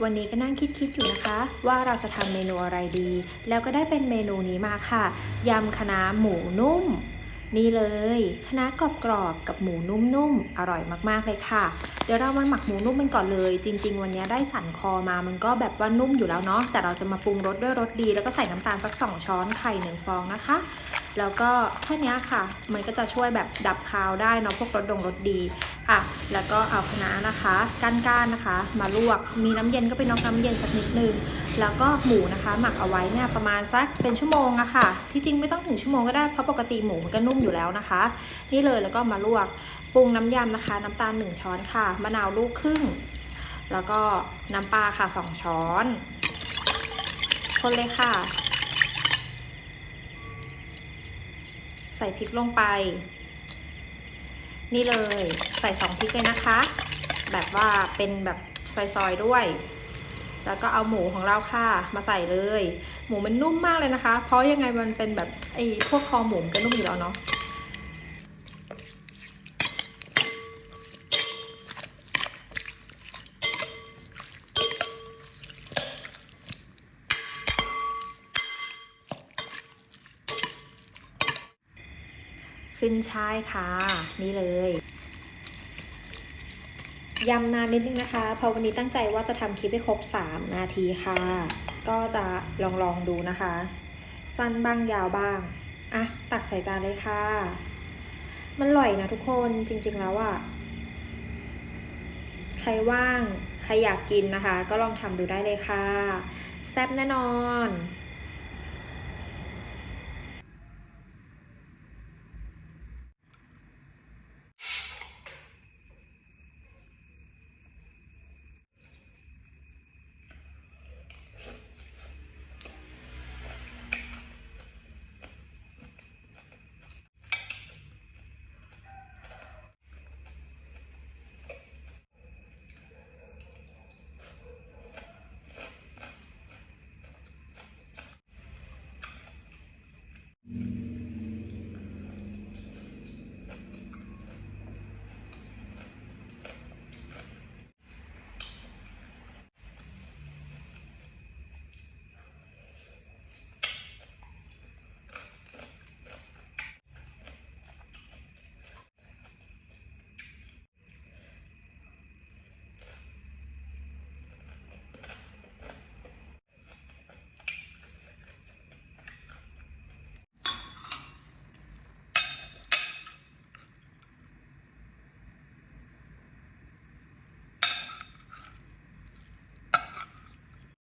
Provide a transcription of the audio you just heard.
วันนี้ก็นั่งคิดๆอยู่นะคะ ว่าเราจะทำเมนูอะไรดี แล้วก็ได้เป็นเมนูนี้มาค่ะยำคะน้าหมูนุ่ม นี่เลยคะน้ากรอบๆกับหมูนุ่มๆอร่อยมากๆเลยค่ะ เดี๋ยวเรามาหมักหมูนุ่มกันก่อนเลย จริง ๆ วันนี้ได้สันคอมามันก็แบบว่านุ่มอยู่แล้วเนาะแต่เราจะมาปรุงรสด้วยรสดี แล้วก็ใส่น้ำตาลสักสองช้อนไข่หนึ่งฟองนะคะ แล้วก็แค่นี้ค่ะ มันก็จะช่วยแบบดับคาวได้เนาะพวกรสดงรสดีอะแล้วก็เอาคะน้านะคะก้านๆนะคะ มาลวกมีน้ำเย็นก็ไปน็อกน้ำเย็นสักนิดนึงแล้วก็หมูนะคะ หมักเอาไว้เนี่ยประมาณสักเป็นชั่วโมงอะค่ะ ที่จริงไม่ต้องถึงชั่วโมงก็ได้เพราะปกติหมูมันก็นุ่มอยู่แล้วนะคะ นี่เลยแล้วก็มาลวกปรุงน้ำยำนะคะ น้ำตาล 1 ช้อนค่ะมะนาวลูกครึ่งแล้วก็น้ำปลาค่ะ 2 ช้อน คนเลยค่ะ ส่พริกลงไป นี่เลยใส่สองพริกเลยนะคะ แบบว่าเป็นแบบซอยๆด้วย แล้วก็เอาหมูของเราค่ะ มาใส่เลย หมูมันนุ่มมากเลยนะคะ เพราะยังไงมันเป็นแบบไอ้พวกคอหมูก็นุ่มอยู่แล้วเนาะ ขึ้นช่ายค่ะ นี่เลยยำนานนิดนึงนะคะพราะวันนี้ตั้งใจว่าจะทำคลิปให้ครบ 3 นาทีค่ะ ก็จะลองลองดูนะคะ สั้นบ้างยาวบ้าง อะ ตักใส่จานเลยค่ะ มันอร่อยนะทุกคนจริงๆแล้วอะ่ะ ใครว่าง ใครอยากกินนะคะ ก็ลองทำดูได้เลยค่ะ แซ่บแน่นอน